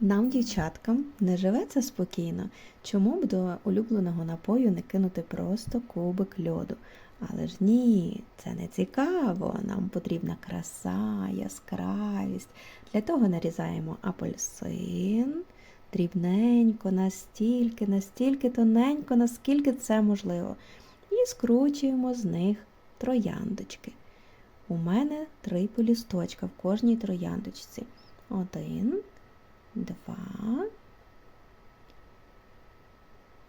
Нам, дівчаткам, не живеться спокійно. Чому б до улюбленого напою не кинути просто кубик льоду? Але ж ні, це не цікаво. Нам потрібна краса, яскравість. Для того нарізаємо апельсин дрібненько, настільки, настільки тоненько, наскільки це можливо. І скручуємо з них трояндочки. У мене три полісточка в кожній трояндочці. Один, два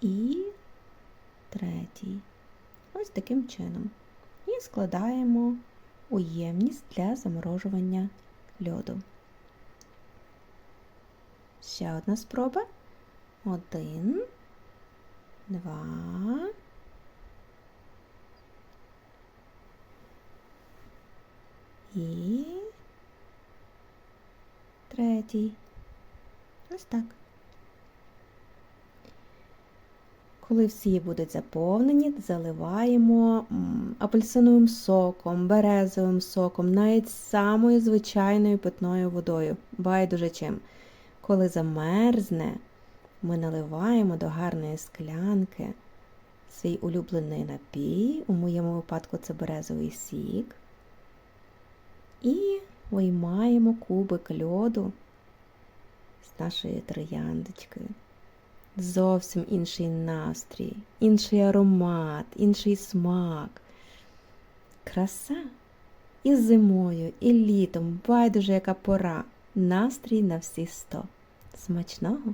і третій. Ось таким чином. І складаємо у ємність для заморожування льоду. Ще одна спроба. Один, два. І третій. Ось так. Коли всі будуть заповнені, заливаємо апельсиновим соком, березовим соком, навіть самою звичайною питною водою, байдуже чим. Коли замерзне, ми наливаємо до гарної склянки свій улюблений напій, у моєму випадку це березовий сік, і виймаємо кубик льоду з нашої трояндочки. Зовсім інший настрій, інший аромат, інший смак. Краса і зимою, і літом, байдуже яка пора. Настрій на всі сто. Смачного!